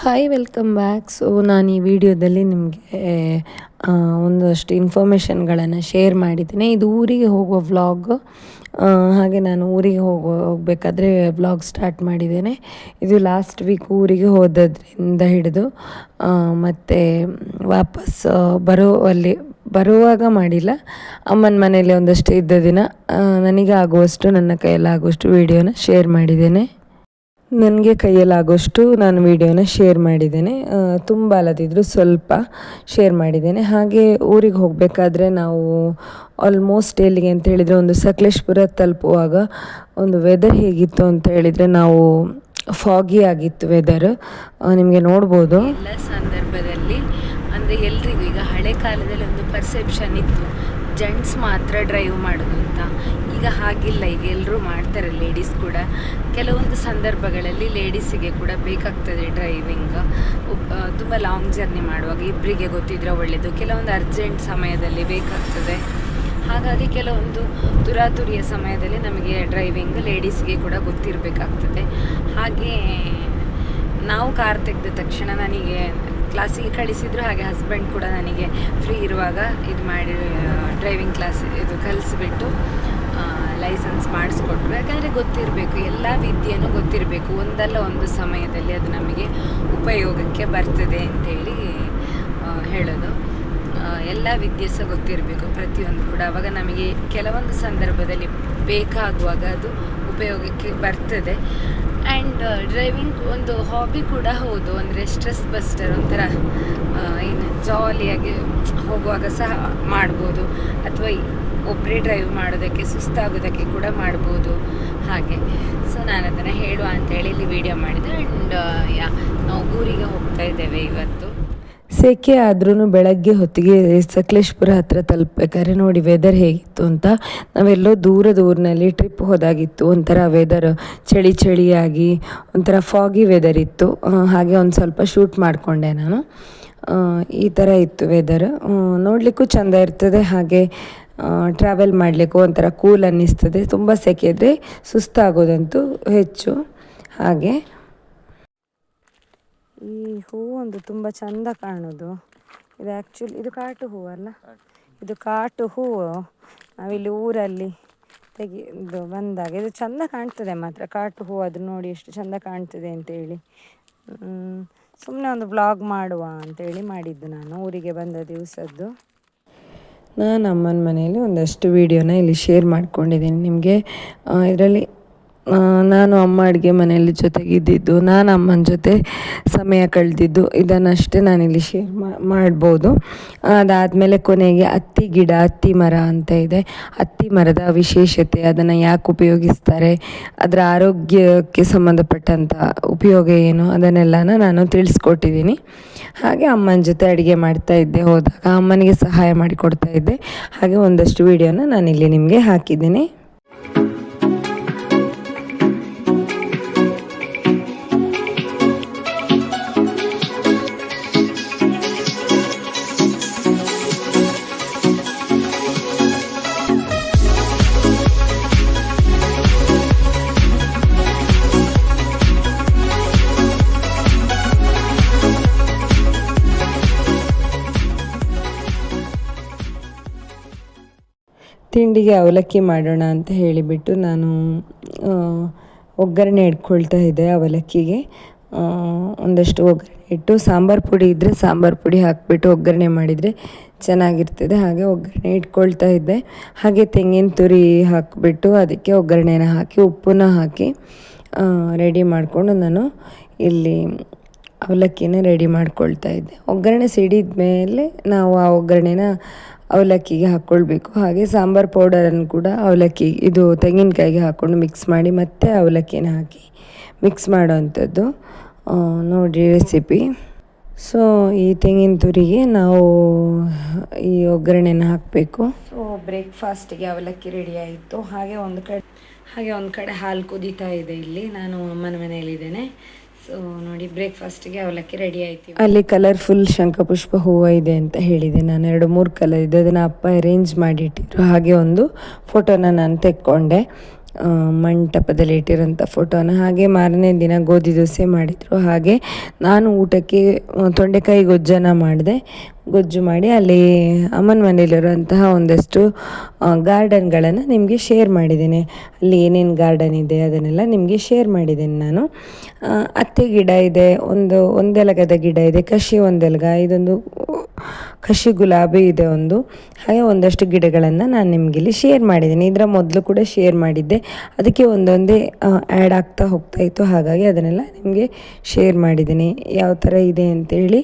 Hi welcome back so ನಾನು ಈ ವಿಡಿಯೋದಲ್ಲಿ ನಿಮಗೆ ಒಂದಷ್ಟು ಇನ್ಫಾರ್ಮೇಷನ್ಗಳನ್ನು ಶೇರ್ ಮಾಡಿದ್ದೀನಿ. ಇದು ಊರಿಗೆ ಹೋಗೋ ವ್ಲಾಗ್ ಹಾಗೆ ನಾನು ಊರಿಗೆ ಹೋಗೋ, ಹೋಗಬೇಕಾದ್ರೆ ವ್ಲಾಗ್ ಸ್ಟಾರ್ಟ್ ಮಾಡಿದ್ದೇನೆ. ಇದು ಲಾಸ್ಟ್ ವೀಕ್ ಊರಿಗೆ ಹೋದದ್ರಿಂದ ಹಿಡಿದು ಮತ್ತು ವಾಪಸ್ ಬರೋ ಅಲ್ಲಿ ಬರುವಾಗ ಮಾಡಿಲ್ಲ. ಅಮ್ಮನ ಮನೆಯಲ್ಲಿ ಒಂದಷ್ಟು ಇದ್ದ ದಿನ ನನಗೆ ಆಗುವಷ್ಟು, ನನ್ನ ಕೈಯಲ್ಲಾಗುವಷ್ಟು ವೀಡಿಯೋನ ಶೇರ್ ಮಾಡಿದ್ದೇನೆ. ನನಗೆ ಕೈಯಲ್ಲಾಗೋಷ್ಟು ನಾನು ವೀಡಿಯೋನ ಶೇರ್ ಮಾಡಿದ್ದೇನೆ. ತುಂಬ ಅಲ್ಲದಿದ್ದರೂ ಸ್ವಲ್ಪ ಶೇರ್ ಮಾಡಿದ್ದೇನೆ. ಹಾಗೆ ಊರಿಗೆ ಹೋಗಬೇಕಾದ್ರೆ ನಾವು ಆಲ್ಮೋಸ್ಟ್ ಎಲ್ಲಿಗೆ ಅಂತ ಹೇಳಿದರೆ ಒಂದು ಸಕಲೇಶ್ಪುರ ತಲುಪುವಾಗ ಒಂದು ವೆದರ್ ಹೇಗಿತ್ತು ಅಂತ ಹೇಳಿದರೆ ನಾವು ಫಾಗಿ ಆಗಿತ್ತು ವೆದರ್ ನಿಮಗೆ ನೋಡ್ಬೋದು. ಎಲ್ಲ ಸಂದರ್ಭದಲ್ಲಿ ಅಂದರೆ ಎಲ್ರಿಗೂ ಈಗ ಹಳೆ ಕಾಲದಲ್ಲಿ ಒಂದು ಪರ್ಸೆಪ್ಷನ್ ಇತ್ತು. ಜೆಂಟ್ಸ್ ಮಾತ್ರ ಡ್ರೈವ್ ಮಾಡೋದು ಅಂತ. ಈಗ ಹಾಗಿಲ್ಲ, ಈಗ ಎಲ್ಲರೂ ಮಾಡ್ತಾರೆ ಲೇಡೀಸ್ ಕೂಡ. ಕೆಲವೊಂದು ಸಂದರ್ಭಗಳಲ್ಲಿ ಲೇಡೀಸಿಗೆ ಕೂಡ ಬೇಕಾಗ್ತದೆ ಡ್ರೈವಿಂಗ್ ತುಂಬ ಲಾಂಗ್ ಜರ್ನಿ ಮಾಡುವಾಗ ಇಬ್ಬರಿಗೆ ಗೊತ್ತಿದ್ರೆ ಒಳ್ಳೆಯದು ಕೆಲವೊಂದು ಅರ್ಜೆಂಟ್ ಸಮಯದಲ್ಲಿ ಬೇಕಾಗ್ತದೆ. ಹಾಗಾಗಿ ಕೆಲವೊಂದು ತುರಾತುರಿಯ ಸಮಯದಲ್ಲಿ ನಮಗೆ ಡ್ರೈವಿಂಗ್ ಲೇಡೀಸಿಗೆ ಕೂಡ ಗೊತ್ತಿರಬೇಕಾಗ್ತದೆ. ಹಾಗೆ, ನಾವು ಕಾರ್ ತೆಗೆದ ತಕ್ಷಣ ನನಗೆ ಕ್ಲಾಸಿಗೆ ಕಳಿಸಿದ್ರು, ಹಾಗೆ ಹಸ್ಬೆಂಡ್ ಕೂಡ ನನಗೆ ಫ್ರೀ ಇರುವಾಗ ಇದು ಮಾಡಿ ಡ್ರೈವಿಂಗ್ ಕ್ಲಾಸ್ ಇದು ಕಲಿಸ್ಬಿಟ್ಟು ಲೈಸೆನ್ಸ್ ಮಾಡಿಸ್ಕೊಟ್ರು. ಯಾಕಂದರೆ ಗೊತ್ತಿರಬೇಕು, ಎಲ್ಲ ವಿದ್ಯೆಯೂ ಗೊತ್ತಿರಬೇಕು. ಒಂದಲ್ಲ ಒಂದು ಸಮಯದಲ್ಲಿ ಅದು ನಮಗೆ ಉಪಯೋಗಕ್ಕೆ ಬರ್ತದೆ ಅಂತೇಳಿ ಹೇಳೋದು. ಎಲ್ಲ ವಿದ್ಯೆ ಸಹ ಗೊತ್ತಿರಬೇಕು ಪ್ರತಿಯೊಂದು ಕೂಡ. ಅವಾಗ ನಮಗೆ ಕೆಲವೊಂದು ಸಂದರ್ಭದಲ್ಲಿ ಬೇಕಾಗುವಾಗ ಅದು ಉಪಯೋಗಕ್ಕೆ ಬರ್ತದೆ. ಆ್ಯಂಡ್ ಡ್ರೈವಿಂಗ್ ಒಂದು ಹಾಬಿ ಕೂಡ ಹೌದು. ಅಂದರೆ ಸ್ಟ್ರೆಸ್ ಬಸ್ಟರ್ ಒಂಥರ ಏನು ಜಾಲಿಯಾಗಿ ಹೋಗುವಾಗ ಸಹ ಮಾಡ್ಬೋದು. ಅಥವಾ ಒಬ್ಬರೇ ಡ್ರೈವ್ ಮಾಡೋದಕ್ಕೆ, ಸುಸ್ತಾಗೋದಕ್ಕೆ ಕೂಡ ಮಾಡ್ಬೋದು. ಹಾಗೆ. ಸೊ ನಾನು ಅದನ್ನು ಹೇಳುವ ಅಂತೇಳಿ ಇಲ್ಲಿ ವಿಡಿಯೋ ಮಾಡಿದೆ ಆ್ಯಂಡ್ ಯಾ ನಾವು ಊರಿಗೆ ಹೋಗ್ತಾ ಇದ್ದೇವೆ ಇವತ್ತು. ಸೆಕೆ ಆದ್ರೂ ಬೆಳಗ್ಗೆ ಹೊತ್ತಿಗೆ ಸಕಲೇಶ್ಪುರ ಹತ್ರ ತಲುಪಬೇಕಾದ್ರೆ ನೋಡಿ ವೆದರ್ ಹೇಗಿತ್ತು ಅಂತ. ನಾವೆಲ್ಲೋ ದೂರದ ಊರಿನಲ್ಲಿ ಟ್ರಿಪ್ ಹೋದಾಗಿತ್ತು. ಒಂಥರ ವೆದರ್ ಚಳಿ ಚಳಿಯಾಗಿ, ಒಂಥರ ಫಾಗಿ ವೆದರ್ ಇತ್ತು. ಹಾಗೆ ಒಂದು ಸ್ವಲ್ಪ ಶೂಟ್ ಮಾಡಿಕೊಂಡೆ ನಾನು. ಈ ಥರ ಇತ್ತು ವೆದರ್ ನೋಡಲಿಕ್ಕೂ ಚೆಂದ ಇರ್ತದೆ. ಹಾಗೆ ಟ್ರಾವೆಲ್ ಮಾಡಲಿಕ್ಕೂ ಒಂಥರ ಕೂಲ್ ಅನ್ನಿಸ್ತದೆ. ತುಂಬ ಸೆಕೆ ಇದ್ದರೆ ಸುಸ್ತಾಗೋದಂತೂ ಹೆಚ್ಚು. ಹಾಗೆ ಈ ಹೂ ಒಂದು ತುಂಬ ಚಂದ ಕಾಣೋದು. ಇದು ಆ್ಯಕ್ಚುಲಿ ಇದು ಕಾಟು ಹೂವು ಅಲ್ಲ? ಇದು ಕಾಟು ಹೂವು ನಾವಿಲ್ಲಿ ಊರಲ್ಲಿ ತೆಗೆದು ಬಂದಾಗ ಇದು ಚಂದ ಕಾಣ್ತದೆ ಮಾತ್ರ. ಕಾಟು ಹೂ ಅದು ನೋಡಿ ಎಷ್ಟು ಚಂದ ಕಾಣ್ತದೆ ಅಂತೇಳಿ ಸುಮ್ಮನೆ ಒಂದು ಬ್ಲಾಗ್ ಮಾಡುವ ಅಂತೇಳಿ ಮಾಡಿದ್ದು ನಾನು ಊರಿಗೆ ಬಂದ ದಿವಸದ್ದು. ನಾನು ಅಮ್ಮನ ಮನೆಯಲ್ಲಿ ಒಂದಷ್ಟು ವೀಡಿಯೋನ ಇಲ್ಲಿ ಶೇರ್ ಮಾಡ್ಕೊಂಡಿದ್ದೀನಿ. ನಿಮಗೆ ಇದರಲ್ಲಿ ನಾನು ಅಮ್ಮ ಅಡುಗೆ ಮನೆಯಲ್ಲಿ ಜೊತೆಗಿದ್ದಿದ್ದು, ನಾನು ಅಮ್ಮನ ಜೊತೆ ಸಮಯ ಕಳೆದಿದ್ದು, ಇದನ್ನಷ್ಟೇ ನಾನಿಲ್ಲಿ ಶೇರ್ ಮಾಡ್ಬೋದು. ಅದಾದಮೇಲೆ ಕೊನೆಗೆ ಹತ್ತಿ ಗಿಡ ಹತ್ತಿ ಮರ ಅಂತ ಇದೆ. ಹತ್ತಿ ಮರದ ವಿಶೇಷತೆ, ಅದನ್ನು ಯಾಕೆ ಉಪಯೋಗಿಸ್ತಾರೆ, ಅದರ ಆರೋಗ್ಯಕ್ಕೆ ಸಂಬಂಧಪಟ್ಟಂಥ ಉಪಯೋಗ ಏನು, ಅದನ್ನೆಲ್ಲನ ನಾನು ತಿಳಿಸ್ಕೊಟ್ಟಿದ್ದೀನಿ. ಹಾಗೆ ಅಮ್ಮನ ಜೊತೆ ಅಡುಗೆ ಮಾಡ್ತಾ ಇದ್ದೆ, ಹೋದಾಗ ಅಮ್ಮನಿಗೆ ಸಹಾಯ ಮಾಡಿಕೊಡ್ತಾ ಇದ್ದೆ. ಹಾಗೆ ಒಂದಷ್ಟು ವೀಡಿಯೋನ ನಾನಿಲ್ಲಿ ನಿಮಗೆ ಹಾಕಿದ್ದೀನಿ. ತಿಂಡಿಗೆ ಅವಲಕ್ಕಿ ಮಾಡೋಣ ಅಂತ ಹೇಳಿಬಿಟ್ಟು ನಾನು ಒಗ್ಗರಣೆ ಇಟ್ಕೊಳ್ತಾ ಇದ್ದೆ ಅವಲಕ್ಕಿಗೆ. ಒಂದಷ್ಟು ಒಗ್ಗರಣೆ ಇಟ್ಟು, ಸಾಂಬಾರು ಪುಡಿ ಇದ್ದರೆ ಸಾಂಬಾರು ಪುಡಿ ಹಾಕಿಬಿಟ್ಟು ಒಗ್ಗರಣೆ ಮಾಡಿದರೆ ಚೆನ್ನಾಗಿರ್ತದೆ. ಹಾಗೆ ಒಗ್ಗರಣೆ ಇಟ್ಕೊಳ್ತಾ ಇದ್ದೆ. ಹಾಗೆ ತೆಂಗಿನ ತುರಿ ಹಾಕಿಬಿಟ್ಟು ಅದಕ್ಕೆ ಒಗ್ಗರಣೆನ ಹಾಕಿ, ಉಪ್ಪನ್ನ ಹಾಕಿ ರೆಡಿ ಮಾಡಿಕೊಂಡು ನಾನು ಇಲ್ಲಿ ಅವಲಕ್ಕಿನ ರೆಡಿ ಮಾಡ್ಕೊಳ್ತಾ ಇದ್ದೆ. ಒಗ್ಗರಣೆ ಸಿಡಿದ ಮೇಲೆ ನಾವು ಆ ಒಗ್ಗರಣೆನ ಅವಲಕ್ಕಿಗೆ ಹಾಕ್ಕೊಳ್ಬೇಕು ಹಾಗೆ ಸಾಂಬಾರು ಪೌಡರನ್ನು ಕೂಡ ಅವಲಕ್ಕಿ, ಇದು ತೆಂಗಿನಕಾಯಿಗೆ ಹಾಕ್ಕೊಂಡು ಮಿಕ್ಸ್ ಮಾಡಿ ಮತ್ತೆ ಅವಲಕ್ಕಿನ ಹಾಕಿ ಮಿಕ್ಸ್ ಮಾಡೋವಂಥದ್ದು. ನೋಡಿ ರೆಸಿಪಿ ಸೊ ಈ ತೆಂಗಿನ ತುರಿಗೆ ನಾವು ಈ ಒಗ್ಗರಣೆನ ಹಾಕಬೇಕು. ಸೊ ಬ್ರೇಕ್ಫಾಸ್ಟಿಗೆ ಅವಲಕ್ಕಿ ರೆಡಿ ಆಯಿತು. ಹಾಗೆ ಒಂದು ಕಡೆ, ಹಾಗೆ ಒಂದು ಕಡೆ ಹಾಲು ಕುದೀತಾ ಇದೆ ಇಲ್ಲಿ. ನಾನು ಅಮ್ಮನ ಮನೆಯಲ್ಲಿದ್ದೇನೆ. ಸೊ ನೋಡಿ ಬ್ರೇಕ್ಫಾಸ್ಟಿಗೆ ಅವಲಕ್ಕಿ ರೆಡಿ ಆಯ್ತು ಅಲ್ಲಿ ಕಲರ್ಫುಲ್ ಶಂಖಪುಷ್ಪ ಹೂವು ಇದೆ ಅಂತ ಹೇಳಿದೆ ನಾನು. ಎರಡು, ಮೂರು ಕಲರ್ ಇದೆ. ಅದನ್ನು ಅಪ್ಪ ಅರೇಂಜ್ ಮಾಡಿಟ್ಟಿದ್ರು. ಹಾಗೆ ಒಂದು ಫೋಟೋನ ನಾನು ತೆಕ್ಕೊಂಡೆ. ಮಂಟಪದಲ್ಲಿ ಇಟ್ಟಿರೋಂಥ ಫೋಟೋನ ಹಾಗೆ ಮಾರನೇ ದಿನ ಗೋಧಿ ದೋಸೆ ಮಾಡಿದರು. ಹಾಗೆ ನಾನು ಊಟಕ್ಕೆ ತೊಂಡೆಕಾಯಿ ಗೊಜ್ಜನ್ನು ಮಾಡಿದೆ. ಗೊಜ್ಜು ಮಾಡಿ ಅಲ್ಲಿ ಅಮ್ಮನ ಮನೆಯಲ್ಲಿರುವಂತಹ ಒಂದಷ್ಟು ಗಾರ್ಡನ್ಗಳನ್ನು ನಿಮಗೆ ಶೇರ್ ಮಾಡಿದ್ದೇನೆ. ಅಲ್ಲಿ ಏನೇನು ಗಾರ್ಡನ್ ಇದೆ ಅದನ್ನೆಲ್ಲ ನಿಮಗೆ ಶೇರ್ ಮಾಡಿದ್ದೇನೆ ನಾನು. ಅತ್ತೆ ಗಿಡ ಇದೆ, ಒಂದು, ಒಂದೆಲಗದ ಗಿಡ ಇದೆ, ಕಷಿ ಒಂದೆಲಗ, ಇದೊಂದು ಕಷಿ ಗುಲಾಬಿ ಇದೆ ಒಂದು. ಹಾಗೆ ಒಂದಷ್ಟು ಗಿಡಗಳನ್ನು ನಾನು ನಿಮಗೆ ಇಲ್ಲಿ ಶೇರ್ ಮಾಡಿದ್ದೀನಿ. ಇದರ ಮೊದಲು ಕೂಡ ಶೇರ್ ಮಾಡಿದ್ದೆ. ಅದಕ್ಕೆ ಒಂದೊಂದೇ ಆ್ಯಡ್ ಆಗ್ತಾ ಹೋಗ್ತಾ ಇತ್ತು. ಹಾಗಾಗಿ ಅದನ್ನೆಲ್ಲ ನಿಮಗೆ ಶೇರ್ ಮಾಡಿದ್ದೀನಿ. ಯಾವ ಥರ ಇದೆ ಅಂತೇಳಿ.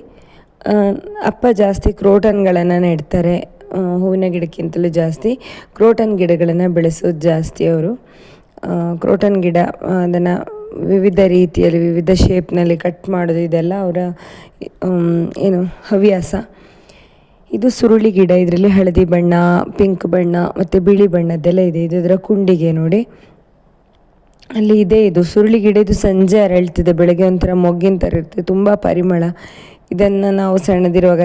ಅಪ್ಪ ಜಾಸ್ತಿ ಕ್ರೋಟನ್ಗಳನ್ನು ನೆಡ್ತಾರೆ. ಹೂವಿನ ಗಿಡಕ್ಕಿಂತಲೂ ಜಾಸ್ತಿ. ಕ್ರೋಟನ್ ಗಿಡಗಳನ್ನು ಬೆಳೆಸೋದು ಜಾಸ್ತಿ ಅವರು. ಕ್ರೋಟನ್ ಗಿಡ, ಅದನ್ನು ವಿವಿಧ ರೀತಿಯಲ್ಲಿ, ವಿವಿಧ ಶೇಪ್ನಲ್ಲಿ ಕಟ್ ಮಾಡೋದು, ಇದೆಲ್ಲ ಅವರ ಏನು ಹವ್ಯಾಸ. ಇದು ಸುರುಳಿ ಗಿಡ, ಇದರಲ್ಲಿ ಹಳದಿ ಬಣ್ಣ ಪಿಂಕ್ ಬಣ್ಣ, ಮತ್ತು ಬಿಳಿ ಬಣ್ಣದ್ದೆಲ್ಲ ಇದೆ. ಇದು ಇದರ ಕುಂಡಿಗೆ ನೋಡಿ. ಅಲ್ಲಿ ಇದೆ ಇದು. ಸುರುಳಿ ಗಿಡ, ಇದು ಸಂಜೆ ಅರಳ್ತಿದೆ. ಬೆಳಗ್ಗೆ ಒಂಥರ ಮೊಗ್ಗಿನ ಥರ ಇರ್ತದೆ ತುಂಬ ಪರಿಮಳ. ಇದನ್ನು ನಾವು ಸಣ್ಣದಿರುವಾಗ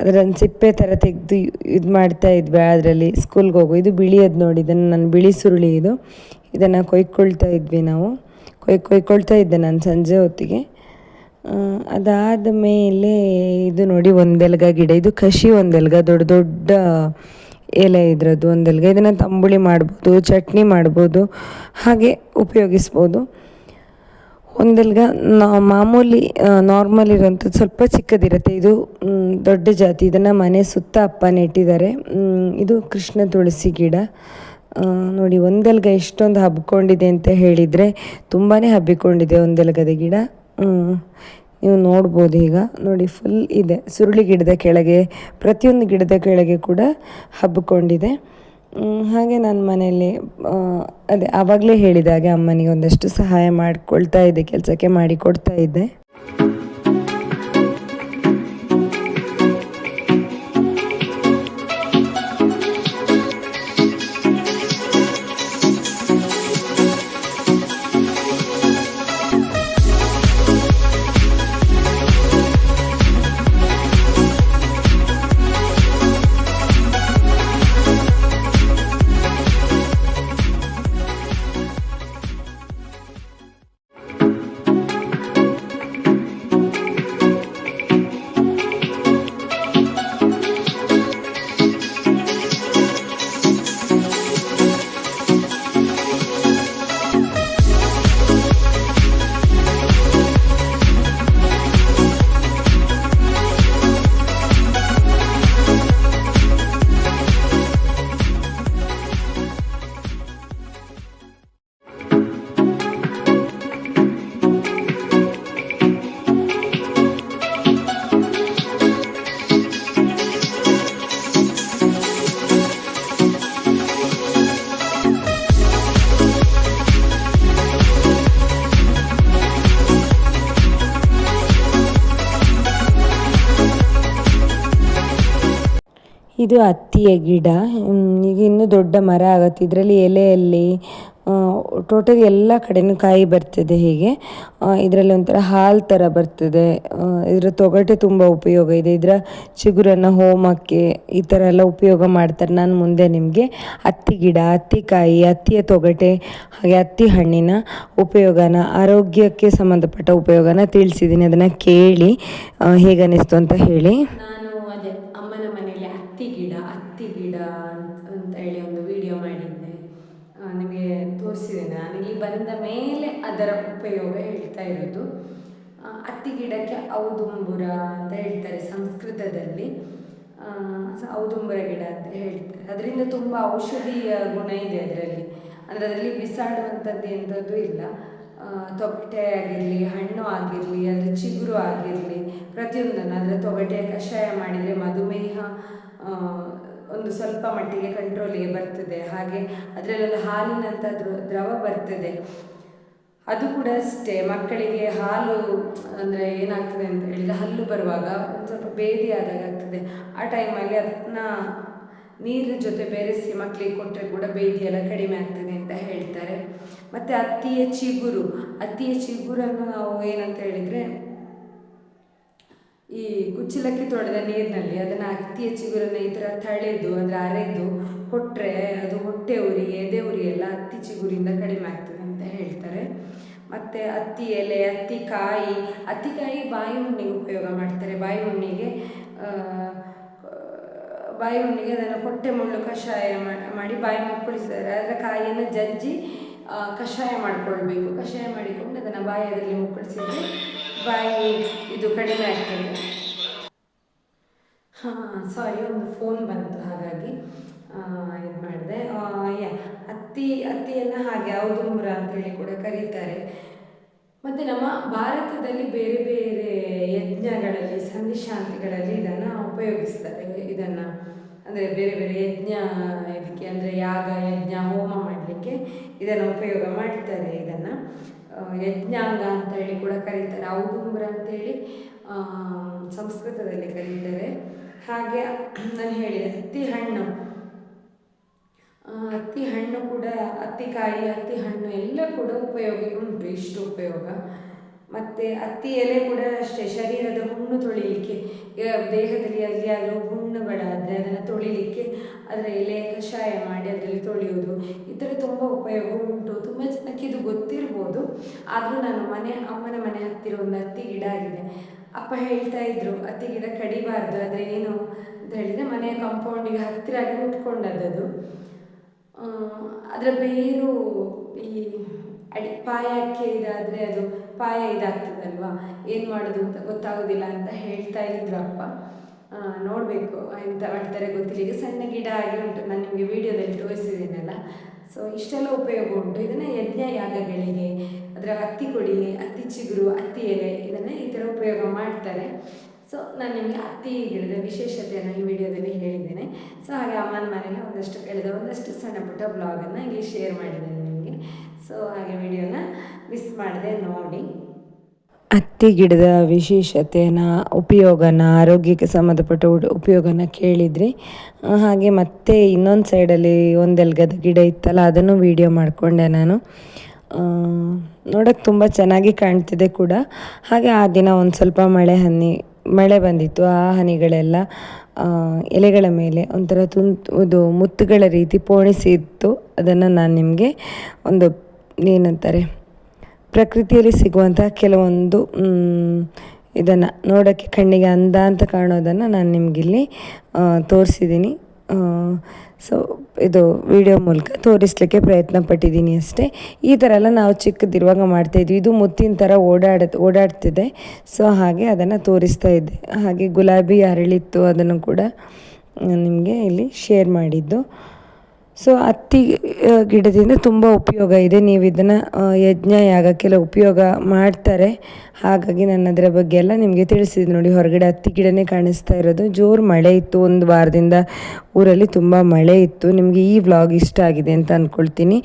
ಅದರ ಸಿಪ್ಪೆ ಥರ ತೆಗೆದು ಇದು ಮಾಡ್ತಾ ಇದ್ವಿ. ಅದರಲ್ಲಿ ಸ್ಕೂಲ್ಗೆ ಹೋಗು. ಇದು ಬಿಳಿಯದು ನೋಡಿ. ಇದನ್ನು ನಾನು ಬಿಳಿ ಸುರುಳಿ ಇದು. ಇದನ್ನು ಕೊಯ್ಕೊಳ್ತಾ ಇದ್ವಿ ನಾವು. ಕೊಯ್, ಕೊಯ್ಕೊಳ್ತಾ ಇದ್ದೆ ನಾನು ಸಂಜೆ ಹೊತ್ತಿಗೆ. ಅದಾದ ಮೇಲೆ ಇದು ನೋಡಿ ಒಂದೆಲ್ಗ ಗಿಡ, ಇದು ಕಷಿ ಒಂದೆಲ್ಗ ದೊಡ್ಡ ದೊಡ್ಡ ಎಲೆ ಇದ್ರದ್ದು ಒಂದೆಲ್ಗ ಇದನ್ನು ತಂಬುಳಿ ಮಾಡ್ಬೋದು, ಚಟ್ನಿ ಮಾಡ್ಬೋದು, ಹಾಗೆ ಉಪಯೋಗಿಸ್ಬೋದು. ಒಂದೆಲ್ಗ ನಾ, ಮಾಮೂಲಿ ನಾರ್ಮಲ್ ಇರೋಂಥದ್ದು ಸ್ವಲ್ಪ ಚಿಕ್ಕದಿರುತ್ತೆ. ಇದು ದೊಡ್ಡ ಜಾತಿ. ಇದನ್ನು ಮನೆ ಸುತ್ತ ಅಪ್ಪ ನೆಟ್ಟಿದ್ದಾರೆ ಇದು ಕೃಷ್ಣ ತುಳಸಿ ಗಿಡ. ನೋಡಿ, ಒಂದೆಲ್ಗ ಎಷ್ಟೊಂದು ಹಬ್ಕೊಂಡಿದೆ ಅಂತ ಹೇಳಿದರೆ ತುಂಬಾ ಹಬ್ಬಿಕೊಂಡಿದೆ ಒಂದೆಲ್ಗದ ಗಿಡ. ನೀವು ನೋಡ್ಬೋದು ಈಗ. ನೋಡಿ ಫುಲ್ ಇದೆ. ಸುರುಳಿ ಗಿಡದ ಕೆಳಗೆ, ಪ್ರತಿಯೊಂದು ಗಿಡದ ಕೆಳಗೆ ಕೂಡ ಹಬ್ಬಿಕೊಂಡಿದೆ ಹಾಗೆ ನನ್ನ ಮನೆಯಲ್ಲಿ ಅದೇ ಆವಾಗಲೇ ಹೇಳಿದ ಹಾಗೆ ಅಮ್ಮನಿಗೆ ಒಂದಷ್ಟು ಸಹಾಯ ಮಾಡಿಕೊಳ್ತಾ ಇದ್ದೆ, ಕೆಲಸಕ್ಕೆ ಮಾಡಿಕೊಡ್ತಾ ಇದ್ದೆ. ಹತ್ತಿಯ ಗಿಡ. ಈಗ ಇನ್ನೂ ದೊಡ್ಡ ಮರ ಆಗುತ್ತೆ. ಇದರಲ್ಲಿ ಎಲೆಯಲ್ಲಿ ಟೋಟಲ್ ಎಲ್ಲ ಕಡೆಯೂ ಕಾಯಿ ಬರ್ತದೆ ಹೀಗೆ. ಇದರಲ್ಲಿ ಒಂಥರ ಹಾಲು ಥರ ಬರ್ತದೆ. ಇದರ ತೊಗಟೆ ತುಂಬ ಉಪಯೋಗ ಇದೆ. ಇದರ ಚಿಗುರನ್ನು ಹೋಮಕ್ಕೆ ಈ ಥರ ಎಲ್ಲ ಉಪಯೋಗ ಮಾಡ್ತಾರೆ ನಾನು ಮುಂದೆ ನಿಮಗೆ. ಹತ್ತಿ ಗಿಡ ಹತ್ತಿಕಾಯಿ ಹತ್ತಿಯ ತೊಗಟೆ, ಹಾಗೆ ಹತ್ತಿ ಹಣ್ಣಿನ ಉಪಯೋಗನ, ಆರೋಗ್ಯಕ್ಕೆ ಸಂಬಂಧಪಟ್ಟ ಉಪಯೋಗನ ತಿಳಿಸಿದ್ದೀನಿ. ಅದನ್ನು ಕೇಳಿ ಹೇಗನ್ನಿಸ್ತು ಅಂತ ಹೇಳಿ ಅದೇ ಅಮ್ಮನ ಮನೆಯಲ್ಲಿ ಹತ್ತಿ ಗಿಡ ಹತ್ತಿ ಗಿಡ ಅಂತ ಅಂತ ಹೇಳಿ ಒಂದು ವಿಡಿಯೋ ಮಾಡಿದ್ದೆ ಆ, ನಿಮಗೆ ತೋರಿಸಿದೆ ನಾನು ಇಲ್ಲಿ ಬಂದ ಮೇಲೆ ಉಪಯೋಗ ಹೇಳ್ತಾ ಇರೋದು. ಅತ್ತಿ ಗಿಡಕ್ಕೆ ಔದುಂಬುರ ಅಂತ ಹೇಳ್ತಾರೆ ಸಂಸ್ಕೃತದಲ್ಲಿ. ಔದುಂಬರ ಗಿಡ ಅಂತ ಹೇಳ್ತಾರೆ. ಅದರಿಂದ ತುಂಬ ಔಷಧೀಯ ಗುಣ ಇದೆ ಅದರಲ್ಲಿ. ಅಂದರೆ ಅದರಲ್ಲಿ ಬಿಸಾಡುವಂಥದ್ದು ಎಂಥದ್ದು ಇಲ್ಲ. ತೊಗಟೆ ಆಗಿರಲಿ, ಹಣ್ಣು ಆಗಿರಲಿ, ಅದರ ಚಿಗುರು ಆಗಿರಲಿ, ಪ್ರತಿಯೊಂದನ್ನು ಅದರ ತೊಗಟೆಯ ಕಷಾಯ ಮಾಡಿದರೆ ಮಧುಮೇಹ ಒಂದು ಸ್ವಲ್ಪ ಮಟ್ಟಿಗೆ ಕಂಟ್ರೋಲಿಗೆ ಬರ್ತದೆ. ಹಾಗೆ ಅದರಲ್ಲಿ ಒಂದು ಹಾಲಿನಂಥ ದ್ರವ ಬರ್ತದೆ. ಅದು ಕೂಡ ಅಷ್ಟೇ, ಮಕ್ಕಳಿಗೆ ಹಾಲು ಅಂದರೆ ಏನಾಗ್ತದೆ ಅಂತ ಹೇಳಿದರೆ ಹಲ್ಲು ಬರುವಾಗ ಒಂದು ಸ್ವಲ್ಪ ಬೇದಿ ಆದಾಗ ಆಗ್ತದೆ. ಆ ಟೈಮಲ್ಲಿ ಅದನ್ನು ನೀರಿನ ಜೊತೆ ಬೆರೆಸಿ ಮಕ್ಕಳಿಗೆ ಕೊಟ್ಟರೆ ಕೂಡ ಬೇದಿ ಎಲ್ಲ ಕಡಿಮೆ ಆಗ್ತದೆ ಅಂತ ಹೇಳ್ತಾರೆ. ಮತ್ತು ಅತ್ತಿಯ ಚಿಗುರು, ಅತ್ತಿಯ ಚಿಗುರನ್ನು ನಾವು ಏನಂತ ಹೇಳಿದರೆ ಈ ಕುಚ್ಚಲಕ್ಕಿ ತೊಡೆದ ನೀರಿನಲ್ಲಿ ಅದನ್ನು ಅತ್ತಿಯ ಚಿಗುರನ್ನು ಈ ಥರ ತಳೆದು ಅಂದರೆ ಅರೆದು ಕೊಟ್ಟರೆ ಅದು ಹೊಟ್ಟೆ ಉರಿ, ಎದೆ ಉರಿ ಎಲ್ಲ ಅತ್ತಿ ಚಿಗುರಿಂದ ಕಡಿಮೆ ಆಗ್ತದೆ. ಅಂತ ಹೇಳ್ತಾರೆ. ಮತ್ತು ಅತ್ತಿ ಎಲೆ, ಅತ್ತಿ ಕಾಯಿ ಅತ್ತಿ ಕಾಯಿ ಬಾಯಿ ಹುಣ್ಣಿಗೆ ಉಪಯೋಗ ಮಾಡ್ತಾರೆ. ಬಾಯಿ ಹುಣ್ಣಿಗೆ ಬಾಯಿ ಹುಣ್ಣಿಗೆ ಅದನ್ನು ಕೊಟ್ಟೆ ಮುಳ್ಳು ಕಷಾಯ ಮಾಡಿ ಬಾಯಿ ಮುಕ್ಕುಳಿಸ್ತಾರೆ ಅದರ ಕಾಯಿಯನ್ನು ಜಜ್ಜಿ ಕಷಾಯ ಮಾಡಿಕೊಳ್ಬೇಕು. ಕಷಾಯ ಮಾಡಿಕೊಂಡು ಅದನ್ನು ಅದರಲ್ಲಿ ಮುಕ್ಕಳಿಸಿದ್ರೆ ಬಾಯಿ ಇದು ಕಡಿಮೆ ಆಗ್ತದೆ. ಹಾಂ ಸಾರಿ ಒಂದು ಫೋನ್ ಬಂತು ಹಾಗಾಗಿ. ಇದು ಮಾಡಿದೆ. ಯಾ ಹತ್ತಿ ಹತ್ತಿಯನ್ನು ಹಾಗೆ ಔದುಂಬರ ಅಂತೇಳಿ ಕೂಡ ಕರೀತಾರೆ. ಮತ್ತು ನಮ್ಮ ಭಾರತದಲ್ಲಿ ಬೇರೆ ಬೇರೆ ಯಜ್ಞಗಳಲ್ಲಿ, ಸಂಧಿಶಾಂತಿಗಳಲ್ಲಿ ಇದನ್ನು ಉಪಯೋಗಿಸ್ತಾರೆ. ಇದನ್ನು ಅಂದರೆ ಬೇರೆ ಬೇರೆ ಯಜ್ಞ, ಇದಕ್ಕೆ ಅಂದರೆ ಯಾಗ, ಯಜ್ಞ, ಹೋಮ ಮಾಡಲಿಕ್ಕೆ ಇದನ್ನು ಉಪಯೋಗ ಮಾಡ್ತಾರೆ ಇದನ್ನು. ಯಜ್ಞಾಂಗ ಅಂತ ಹೇಳಿ ಕೂಡ ಕರೀತಾರೆ. ಔದುಂಬುರ ಅಂತೇಳಿ ಸಂಸ್ಕೃತದಲ್ಲಿ ಕರೀತಾರೆ. ಹಾಗೆ ನಾನು ಹೇಳಿದೆ ಹತ್ತಿ ಹಣ್ಣು ಹತ್ತಿ ಹಣ್ಣು ಕೂಡ ಹತ್ತಿಕಾಯಿ ಹತ್ತಿ ಹಣ್ಣು ಎಲ್ಲ ಕೂಡ ಉಪಯೋಗ ಉಂಟು ಇಷ್ಟು ಉಪಯೋಗ. ಮತ್ತು ಹತ್ತಿ ಎಲೆ ಕೂಡ ಅಷ್ಟೇ ಶರೀರದ ಹುಣ್ಣು ತೊಳಿಲಿಕ್ಕೆ ದೇಹದಲ್ಲಿ ಅಲ್ಲಿ ಎಲ್ಲಿಯಾದರೂ ಹುಣ್ಣುಗಳಾದರೆ ಅದನ್ನು ತೊಳಿಲಿಕ್ಕೆ ಅದರ ಎಲೆ ಕಷಾಯ ಮಾಡಿ ಅದರಲ್ಲಿ ತೊಳೆಯೋದು ಈ ಥರ ತುಂಬ ಉಪಯೋಗ ಉಂಟು. ತುಂಬ ಜನಕ್ಕೆ ಇದು ಗೊತ್ತಿರ್ಬೋದು ಆದರೂ ನಾನು ಮನೆ ಅಮ್ಮನ ಮನೆ ಹತ್ತಿರ ಒಂದು ಹತ್ತಿ ಗಿಡ ಆಗಿದೆ. ಅಪ್ಪ ಹೇಳ್ತಾ ಇದ್ರು ಹತ್ತಿ ಗಿಡ ಕಡಿಬಾರ್ದು ಆದರೆ ಏನು? ಅಂತ ಹೇಳಿದರೆ ಮನೆಯ ಕಾಂಪೌಂಡಿಗೆ ಹತ್ತಿರಾಗಿ ಉಟ್ಕೊಂಡದ್ದು ಆ, ಅದರ ಬೇರು ಈ ಅಡಿ ಪಾಯಕ್ಕೆ ಇದಾದರೆ ಅದು ಪಾಯ ಇದಾಗ್ತದಲ್ವಾ? ಏನು ಮಾಡೋದು ಅಂತ ಗೊತ್ತಾಗೋದಿಲ್ಲ ಅಂತ ಹೇಳ್ತಾ ಇದ್ರು ಅಪ್ಪ. ನೋಡಬೇಕು ಎಂತ ಮಾಡ್ತಾರೆ ಗೊತ್ತಿಲ್ಲ. ಈಗ ಸಣ್ಣ ಗಿಡ ಆಗಿ ಉಂಟು. ನಾನು ನಿಮಗೆ ವಿಡಿಯೋದಲ್ಲಿ ತೋರಿಸಿದ್ದೀನಲ್ಲ. ಸೊ ಇಷ್ಟೆಲ್ಲ ಉಪಯೋಗ ಉಂಟು. ಇದನ್ನು ಯಜ್ಞ ಯಾಗಗಳಿಗೆ, ಅದರ ಹತ್ತಿ ಕೊಡಿ ಹತ್ತಿ ಚಿಗುರು, ಹತ್ತಿ ಎಲೆ ಇದನ್ನು ಈ ಥರ ಉಪಯೋಗ ಮಾಡ್ತಾರೆ ಸೊ ನಾನು ನಿಮಗೆ ಹತ್ತಿ ಗಿಡದ ವಿಶೇಷತೆಯನ್ನು ಈ ವಿಡಿಯೋದಲ್ಲಿ ಹೇಳಿದ್ದೇನೆ. ಸೊ ಹಾಗೆ ಅಮ್ಮನ ಮನೇಲಿ ಒಂದಷ್ಟು ಕಳೆದ ಒಂದಷ್ಟು ಸಣ್ಣ ಪುಟ್ಟ ಬ್ಲಾಗನ್ನು ಇಲ್ಲಿ ಶೇರ್ ಮಾಡಿದ್ದೇನೆ ನಿಮಗೆ. ಸೊ ಹಾಗೆ ವಿಡಿಯೋನ ಮಿಸ್ ಮಾಡದೆ ನೋಡಿ. ಹತ್ತಿ ಗಿಡದ ವಿಶೇಷತೆನ ಉಪಯೋಗನ, ಆರೋಗ್ಯಕ್ಕೆ ಸಂಬಂಧಪಟ್ಟ ಉಪಯೋಗನ ಕೇಳಿದ್ರಿ ಹಾಗೆ ಮತ್ತೆ ಇನ್ನೊಂದು ಸೈಡಲ್ಲಿ ಒಂದೆಲ್ಗದ ಗಿಡ ಇತ್ತಲ್ಲ, ಅದನ್ನು ವಿಡಿಯೋ ಮಾಡಿಕೊಂಡೆ ನಾನು. ನೋಡೋಕ್ಕೆ ತುಂಬ ಚೆನ್ನಾಗಿ ಕಾಣ್ತಿದೆ ಕೂಡ. ಹಾಗೆ ಆ ದಿನ ಒಂದು ಸ್ವಲ್ಪ ಮಳೆ ಹನಿ ಮಳೆ ಬಂದಿತ್ತು, ಆ ಹನಿಗಳೆಲ್ಲ ಎಲೆಗಳ ಮೇಲೆ ಒಂಥರ ತುಂತು, ಇದು ಮುತ್ತುಗಳ ರೀತಿ ಪೋಣಿಸಿತ್ತು. ಅದನ್ನು ನಾನು ನಿಮಗೆ ಒಂದು ಏನಂತಾರೆ, ಪ್ರಕೃತಿಯಲ್ಲಿ ಸಿಗುವಂತಹ ಕೆಲವೊಂದು ಇದನ್ನು ನೋಡೋಕ್ಕೆ ಕಣ್ಣಿಗೆ ಅಂದ ಅಂತ ಕಾಣೋದನ್ನು ನಾನು ನಿಮಗಿಲ್ಲಿ ತೋರಿಸಿದ್ದೀನಿ. ಸೊ ಇದು ವಿಡಿಯೋ ಮೂಲಕ ತೋರಿಸ್ಲಿಕ್ಕೆ ಪ್ರಯತ್ನ ಪಟ್ಟಿದ್ದೀನಿ ಅಷ್ಟೇ. ಈ ಥರ ಎಲ್ಲ ನಾವು ಚಿಕ್ಕದಿರುವಾಗ ಮಾಡ್ತಾಯಿದ್ವಿ. ಇದು ಮುತ್ತಿನ ಥರ ಓಡಾಡ, ಓಡಾಡ್ತಿದೆ. ಸೊ ಹಾಗೆ ಅದನ್ನು ತೋರಿಸ್ತಾ ಇದ್ದೆ. ಹಾಗೆ ಗುಲಾಬಿ ಅರಳಿತ್ತು ಅದನ್ನು ಕೂಡ ನಿಮಗೆ ಇಲ್ಲಿ ಶೇರ್ ಮಾಡಿದ್ದು. ಸೊ ಹತ್ತಿ ಗಿಡದಿಂದ ತುಂಬ ಉಪಯೋಗ ಇದೆ. ನೀವು ಇದನ್ನು ಯಜ್ಞ, ಯಾಗಕ್ಕೆಲ್ಲ ಉಪಯೋಗ ಮಾಡ್ತಾರೆ. ಹಾಗಾಗಿ ನಾನು ಅದರ ಬಗ್ಗೆ ಎಲ್ಲ ನಿಮಗೆ ತಿಳಿಸಿದ್ದು ನೋಡಿ. ಹೊರಗಡೆ ಹತ್ತಿ ಗಿಡನೇ ಕಾಣಿಸ್ತಾ ಇರೋದು. ಜೋರು ಮಳೆ ಇತ್ತು. ಒಂದು ವಾರದಿಂದ ಊರಲ್ಲಿ ತುಂಬ ಮಳೆ ಇತ್ತು. ನಿಮಗೆ ಈ ವ್ಲಾಗ್ ಇಷ್ಟ ಆಗಿದೆ ಅಂತ ಅಂದ್ಕೊಳ್ತೀನಿ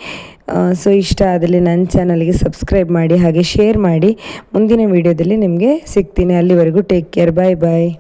ಸೊ ಇಷ್ಟ ಆದಲ್ಲಿ ನನ್ನ ಚಾನಲ್ಗೆ ಸಬ್ಸ್ಕ್ರೈಬ್ ಮಾಡಿ, ಹಾಗೆ ಶೇರ್ ಮಾಡಿ. ಮುಂದಿನ ವೀಡಿಯೋದಲ್ಲಿ ನಿಮಗೆ ಸಿಗ್ತೀನಿ. ಅಲ್ಲಿವರೆಗೂ ಟೇಕ್ ಕೇರ್ ಬಾಯ್ ಬಾಯ್